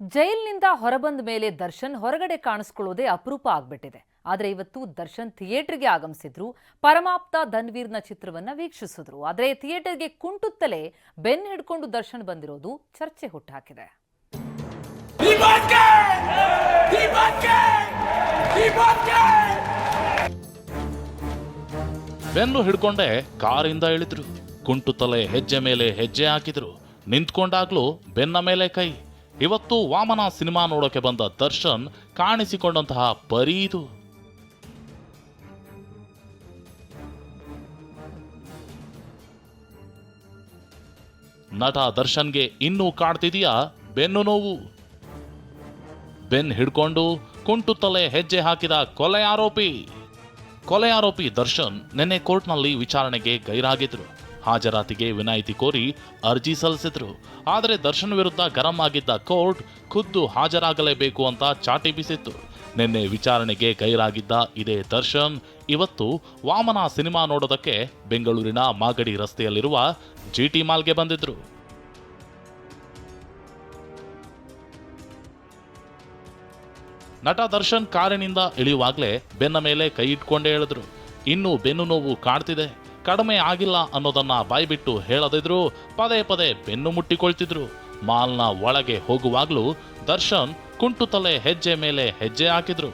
ಜೈಲಿನಿಂದ ಹೊರಬಂದ ಮೇಲೆ ದರ್ಶನ್ ಹೊರಗಡೆ ಕಾಣಿಸ್ಕೊಳ್ಳೋದೇ ಅಪರೂಪ ಆಗ್ಬಿಟ್ಟಿದೆ. ಆದರೆ ಇವತ್ತು ದರ್ಶನ್ ಥಿಯೇಟರ್ಗೆ ಆಗಮಿಸಿದ್ರು. ಪರಮಾಪ್ತ ಧನ್ವೀರ್ನ ಚಿತ್ರವನ್ನ ವೀಕ್ಷಿಸಿದ್ರು. ಆದರೆ ಥಿಯೇಟರ್ಗೆ ಕುಂಟುತ್ತಲೇ ಬೆನ್ ಹಿಡ್ಕೊಂಡು ದರ್ಶನ್ ಬಂದಿರೋದು ಚರ್ಚೆ ಹುಟ್ಟಾಕಿದೆ ಬೆನ್ನು ಹಿಡ್ಕೊಂಡೆ ಕಾರಿಂದ ಇಳಿದ್ರು. ಕುಂಟುತ್ತಲೆ ಹೆಜ್ಜೆ ಮೇಲೆ ಹೆಜ್ಜೆ ಹಾಕಿದ್ರು. ನಿಂತ್ಕೊಂಡಾಗ್ಲೂ ಬೆನ್ನ ಮೇಲೆ ಕೈ. ಇವತ್ತು ವಾಮನ ಸಿನಿಮಾ ನೋಡೋಕೆ ಬಂದ ದರ್ಶನ್ ಕಾಣಿಸಿಕೊಂಡಂತಹ ಪರಿ ಇದು. ನಟ ದರ್ಶನ್ಗೆ ಇನ್ನೂ ಕಾಡ್ತಿದೆಯಾ ಬೆನ್ನು ನೋವು. ಬೆನ್ ಹಿಡ್ಕೊಂಡು ಕುಂಟು ತಲೆ ಹೆಜ್ಜೆ ಹಾಕಿದ ಕೊಲೆ ಆರೋಪಿ. ಕೊಲೆ ಆರೋಪಿ ದರ್ಶನ್ ನಿನ್ನೆ ಕೋರ್ಟ್ನಲ್ಲಿ ವಿಚಾರಣೆಗೆ ಗೈರಾಗಿದ್ರು. ಹಾಜರಾತಿಗೆ ವಿನಾಯಿತಿ ಕೋರಿ ಅರ್ಜಿ ಸಲ್ಲಿಸಿದ್ರು. ಆದರೆ ದರ್ಶನ್ ವಿರುದ್ಧ ಗರಂ ಆಗಿದ್ದ ಕೋರ್ಟ್ ಖುದ್ದು ಹಾಜರಾಗಲೇಬೇಕು ಅಂತ ಚಾಟಿ ಬೀಸಿತ್ತು. ನಿನ್ನೆ ವಿಚಾರಣೆಗೆ ಗೈರಾಗಿದ್ದ ಇದೇ ದರ್ಶನ್ ಇವತ್ತು ವಾಮನ ಸಿನಿಮಾ ನೋಡೋದಕ್ಕೆ ಬೆಂಗಳೂರಿನ ಮಾಗಡಿ ರಸ್ತೆಯಲ್ಲಿರುವ ಜಿಟಿ ಮಾಲ್ಗೆ ಬಂದಿದ್ರು. ನಟ ದರ್ಶನ್ ಕಾರಿನಿಂದ ಇಳಿಯುವಾಗಲೇ ಬೆನ್ನ ಮೇಲೆ ಕೈ ಇಟ್ಕೊಂಡೇ ಹೇಳಿದ್ರು ಇನ್ನು ಬೆನ್ನು ನೋವು ಕಾಡ್ತಿದೆ ಕಡಿಮೆ ಆಗಿಲ್ಲ ಅನ್ನೋದನ್ನ ಬಾಯ್ಬಿಟ್ಟು ಹೇಳದಿದ್ರು, ಪದೇ ಪದೇ ಬೆನ್ನು ಮುಟ್ಟಿಕೊಳ್ತಿದ್ರು. ಮಾಲ್ನ ಒಳಗೆ ಹೋಗುವಾಗ್ಲೂ ದರ್ಶನ್ ಕುಂಟು ತಲೆ ಹೆಜ್ಜೆ ಮೇಲೆ ಹೆಜ್ಜೆ ಹಾಕಿದ್ರು.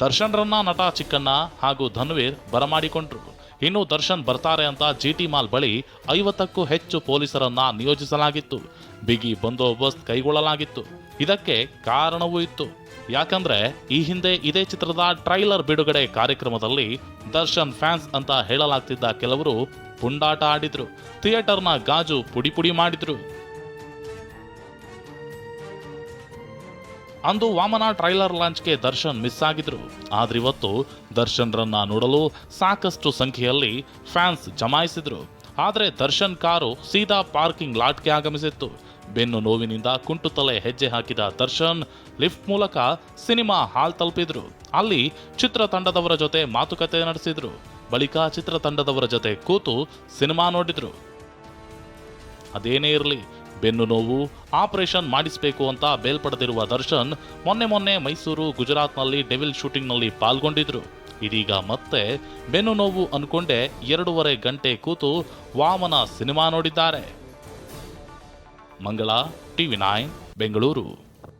ದರ್ಶನ್ರನ್ನ ನಟ ಚಿಕ್ಕಣ್ಣ ಹಾಗೂ ಧನ್ವೀರ್ ಬರಮಾಡಿಕೊಂಡ್ರು. ಇನ್ನು ದರ್ಶನ್ ಬರ್ತಾರೆ ಅಂತ ಜಿಟಿ ಮಾಲ್ ಬಳಿ ಐವತ್ತಕ್ಕೂ ಹೆಚ್ಚು ಪೊಲೀಸರನ್ನ ನಿಯೋಜಿಸಲಾಗಿತ್ತು. ಬಿಗಿ ಬಂದೋಬಸ್ತ್ ಕೈಗೊಳ್ಳಲಾಗಿತ್ತು. ಇದಕ್ಕೆ ಕಾರಣವೂ ಇತ್ತು. ಯಾಕಂದ್ರೆ ಈ ಹಿಂದೆ ಇದೇ ಚಿತ್ರದ ಟ್ರೈಲರ್ ಬಿಡುಗಡೆ ಕಾರ್ಯಕ್ರಮದಲ್ಲಿ ದರ್ಶನ್ ಫ್ಯಾನ್ಸ್ ಅಂತ ಹೇಳಲಾಗ್ತಿದ್ದ ಕೆಲವರು ಪುಂಡಾಟ ಆಡಿದ್ರು. ಥಿಯೇಟರ್ನ ಗಾಜು ಪುಡಿ ಪುಡಿ ಮಾಡಿದ್ರು. ಅಂದು ವಾಮನ ಟ್ರೈಲರ್ ಲಾಂಚ್ಗೆ ದರ್ಶನ್ ಮಿಸ್ ಆಗಿದ್ರು. ಆದ್ರೆ ಇವತ್ತು ದರ್ಶನ್ ರನ್ನ ನೋಡಲು ಸಾಕಷ್ಟು ಸಂಖ್ಯೆಯಲ್ಲಿ ಫ್ಯಾನ್ಸ್ ಜಮಾಯಿಸಿದ್ರು. ಆದರೆ ದರ್ಶನ್ ಕಾರು ಸೀದಾ ಪಾರ್ಕಿಂಗ್ ಲಾಟ್ಗೆ ಆಗಮಿಸಿತ್ತು. ಬೆನ್ನು ನೋವಿನಿಂದ ಕುಂಟು ತಲೆ ಹೆಜ್ಜೆ ಹಾಕಿದ ದರ್ಶನ್ ಲಿಫ್ಟ್ ಮೂಲಕ ಸಿನಿಮಾ ಹಾಲ್ ತಲುಪಿದ್ರು. ಅಲ್ಲಿ ಚಿತ್ರತಂಡದವರ ಜೊತೆ ಮಾತುಕತೆ ನಡೆಸಿದ್ರು. ಬಳಿಕ ಚಿತ್ರತಂಡದವರ ಜೊತೆ ಕೂತು ಸಿನಿಮಾ ನೋಡಿದ್ರು. ಅದೇನೇ ಇರಲಿ, ಬೆನ್ನು ನೋವು, ಆಪರೇಷನ್ ಮಾಡಿಸಬೇಕು ಅಂತ ಬೇಲ್ಪಡೆದಿರುವ ದರ್ಶನ್ ಮೊನ್ನೆ ಮೊನ್ನೆ ಮೈಸೂರು, ಗುಜರಾತ್ನಲ್ಲಿ ಡೆವಿಲ್ ಶೂಟಿಂಗ್ನಲ್ಲಿ ಪಾಲ್ಗೊಂಡಿದ್ರು. ಇದೀಗ ಮತ್ತೆ ಬೆನ್ನು ನೋವು ಅನ್ಕೊಂಡೆ ಎರಡೂವರೆ ಗಂಟೆ ಕೂತು ವಾಮನ ಸಿನಿಮಾ ನೋಡಿದ್ದಾರೆ. ಮಂಗಳ ಟಿವಿ ನೈನ್ ಬೆಂಗಳೂರು.